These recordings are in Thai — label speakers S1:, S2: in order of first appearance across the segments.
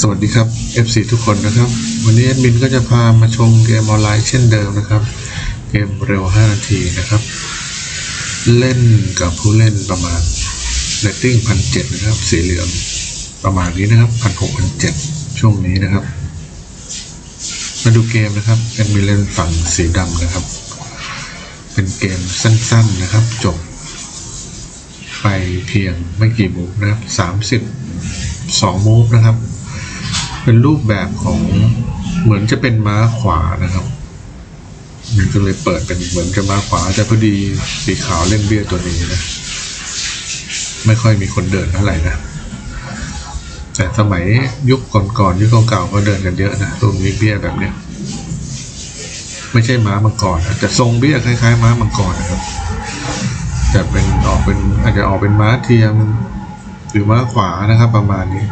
S1: สวัสดีครับ FC ทุกคนนะครับ วันนี้แอดมินก็จะพามาชมเกมออนไลน์เช่นเดิมนะครับ เกมเร็ว 5 นาทีนะครับ เล่นกับผู้เล่นประมาณเรตติ้งพันเนะครับ สีเหลืองประมาณนี้นะครับพันหกพันเจ็ดช่วงนี้นะครับ มาดูเกมนะครับแอดมินเล่นฝั่งสีดำนะครับ เป็นเกมสั้นๆนะครับ จบ ไปเพียงไม่กี่มูฟนะครับสามสิบสองมูฟนะครับ เป็นรูปแบบของเหมือนจะเป็นม้าขวานะครับมันก็เลยเปิดเป็นเหมือนจะม้าขวาแต่พอดีสีขาวเล่นเบี้ยตัวนี้นะ ไม่ค่อยมีคนเดินเท่าไหร่นะ แต่สมัยยุคก่อนๆยุคเก่าๆก็เดินกันเยอะนะรูปนี้เบี้ยแบบเนี้ยไม่ใช่ม้ามังกรนะแต่ทรงเบี้ยคล้ายๆ ม้ามังกรนะครับจะเป็นออกเป็นอาจจะออกเป็นม้าเทียมหรือม้าขวานะครับ ประมาณนี้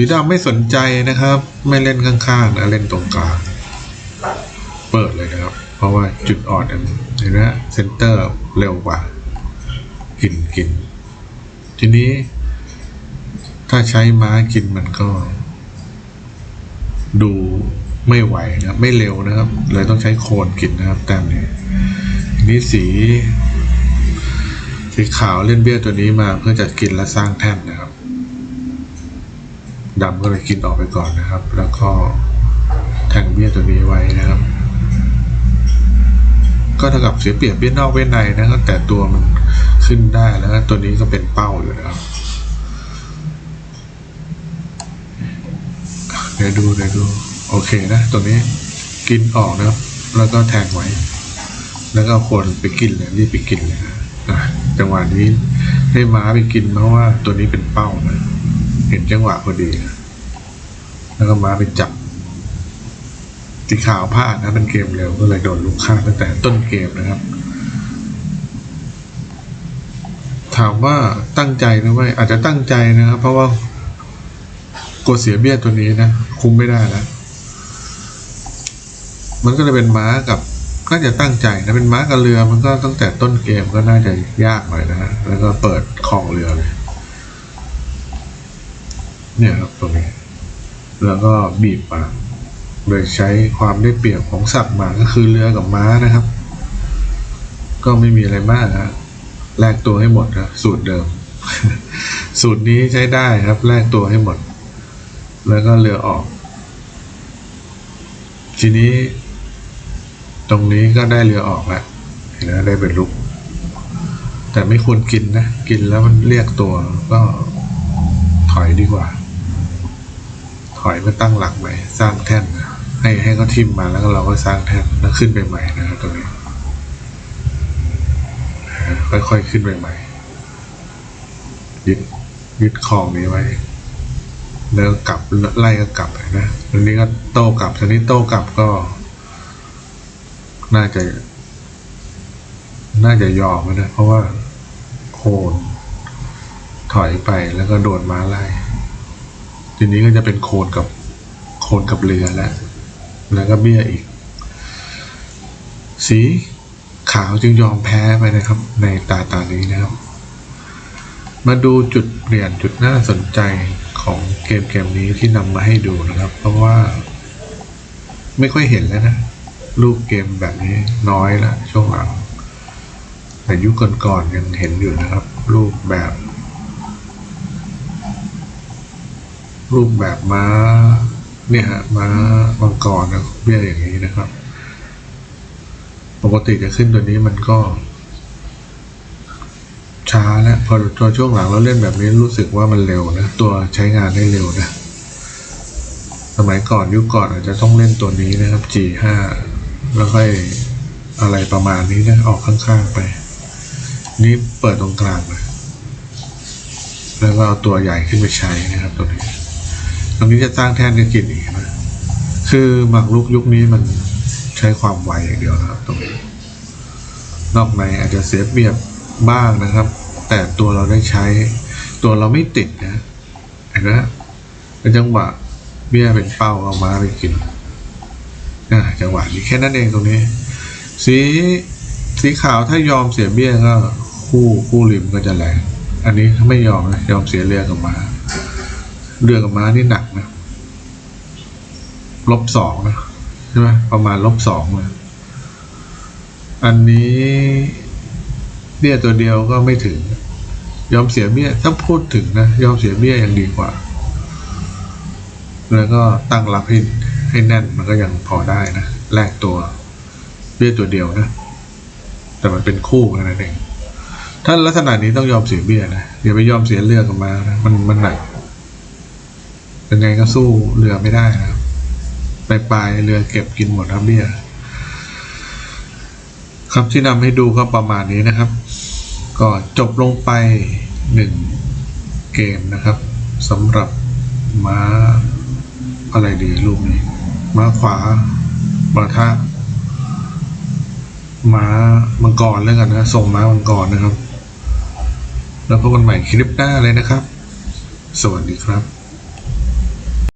S1: สีดำไม่สนใจนะครับ ไม่เล่นข้างๆนะเล่นตรงกลาง เปิดเลยนะครับ เพราะว่าจุดอ่อนอันเห็นไหมเซนเตอร์เร็วกว่า กินกิน ทีนี้ ถ้าใช้ม้ากินมันก็ ดูไม่ไหวนะไม่เร็วนะครับ เลยต้องใช้โคนกินนะครับ แต้มนี้ทีนี้สี สีขาวเล่นเบี้ยตัวนี้มาเพื่อจะกินและสร้างแท่นนะครับ ดำก็เลยกินออกไปก่อนนะครับ แล้วก็แทงเบี้ยตัวนี้ไว้นะครับ ก็เท่ากับเสียเปรียบเบี้ยนอกเบี้ยในนะครับ แต่ตัวมันขึ้นได้แล้วตัวนี้ก็เป็นเป้าอยู่นะครับ เดี๋ยวดูเดี๋ยวดู โอเคนะตัวนี้กินออกนะครับ แล้วก็แทงไว้ แล้วก็คนไปกินเลยรีบไปกินเลยนะอะจังหวะนี้ให้ม้าไปกินเพราะว่าตัวนี้เป็นเป้านะ เห็นจังหวะพอดี แล้วก็ม้าไปจับสีขาวพลาดนะเป็นเกมเร็วก็เลยโดนลูกฆ่าตั้งแต่ต้นเกมนะครับ ถามว่าตั้งใจหรือไม่อาจจะตั้งใจนะครับ เพราะว่ากดเสียเบี้ยตัวนี้นะ คุ้มไม่ได้แล้วมันก็เลยเป็นม้ากับน่าจะตั้งใจนะเป็นม้ากับเรือมันก็ตั้งแต่ต้นเกมก็น่าจะยากหน่อยนะฮะแล้วก็เปิดคลองเรือเลย เนี่ยครับตรงนี้ แล้วก็บีบมาโดยใช้ความได้เปรียบของสัตว์มาก็คือเรือกับม้านะครับ ก็ไม่มีอะไรมากนะแลกตัวให้หมดนะสูตรเดิม สูตรนี้ใช้ได้ครับแลกตัวให้หมด แล้วก็เรือออก ทีนี้ ตรงนี้ก็ได้เรือออกแล้วเห็นไหมได้เป็นลูกแต่ไม่ควรกินนะ กินแล้วมันเรียกตัวก็ถอยดีกว่า อยมาตั้งหลักใหม่ สร้างแท่นให้ให้เขาทิมมาแล้วก็เราก็สร้างแท่นแล้วขึ้นไปใหม่นะครับตรงนี้ค่อยๆขึ้นไปใหม่ยึดยึดคลองนี้ไว้แล้วกลับไล่ก็กลับนะทีนี้ก็โต้กลับทีนี้โต้กลับก็ น่าจะ น่าจะยอมนะเพราะว่าโคนถอยไปแล้วก็โดนม้าไล่ ทีนี้ก็จะเป็นโคนกับโคนกับเรือแล้วแล้วก็เบี้ยอีก สีขาวจึงยอมแพ้ไปนะครับ ในตาตานี้นะครับ มาดูจุดเปลี่ยนจุดน่าสนใจของเกมเกมนี้ที่นำมาให้ดูนะครับ เพราะว่า ไม่ค่อยเห็นแล้วนะรูปเกมแบบนี้น้อยละช่วงหลังแต่ยุคก่อนๆยังเห็นอยู่นะครับ รูปแบบ รูปแบบม้า เนี่ยฮะม้ามังกรนะเบี้ยอย่างนี้นะครับ ปกติจะขึ้นตัวนี้มันก็ ช้าแล้วพอตัวช่วงหลังเราเล่นแบบนี้รู้สึกว่ามันเร็วนะ ตัวใช้งานได้เร็วนะ สมัยก่อนยุคก่อนอาจจะต้องเล่นตัวนี้นะครับ G5 แล้วค่อยอะไรประมาณนี้นะออกข้างๆไป นี่เปิดตรงกลางเลยแล้วก็เอาตัวใหญ่ขึ้นไปใช้นะครับตัวนี้ ตรงนี้จะสร้างแท่นกันกินอีกนะคือหมากรุกยุคนี้มันใช้ความไวอย่างเดียวนะครับ ตรงนี้ นอกในอาจจะเสียเปรียบบ้างนะครับ แต่ตัวเราได้ใช้ ตัวเราไม่ติดนะเห็นไหมฮะเป็นจังหวะเบี้ยเป็นเป้าเอามาไปกินอ่าจังหวะนี้แค่นั้นเองตรงนี้ สีสีขาวถ้ายอมเสียเบี้ยก็คู่คู่ริมก็จะแรงอันนี้ถ้าไม่ยอมนะยอมเสียเรือกับมา เรือกับม้านี่หนักนะลบสองนะใช่ไหมประมาณลบสองเลยอันนี้เบี้ยตัวเดียวก็ไม่ถึง ยอมเสียเบี้ยถ้าพูดถึงนะยอมเสียเบี้ยยังดีกว่า แล้วก็ตั้งรับให้ให้แน่นมันก็ยังพอได้นะแลกตัวเบี้ยตัวเดียวนะ แต่มันเป็นคู่กันนั่นเองถ้าลักษณะนี้ต้องยอมเสียเบี้ยนะอย่าไปยอมเสียเรือกับมานะมันมันหนัก ยังไงก็สู้เรือไม่ได้นะครับปลายปลายเรือเก็บกินหมดครับเบี้ยครับที่นำให้ดูก็ประมาณนี้นะครับ ก็จบลงไปหนึ่งเกมนะครับสำหรับม้าอะไรดีรูปนี้ ม้าขวามาท่าม้ามังกรแล้วกันนะส่งม้ามังกรนะครับ แล้วพบกันใหม่คลิปหน้าเลยนะครับ สวัสดีครับ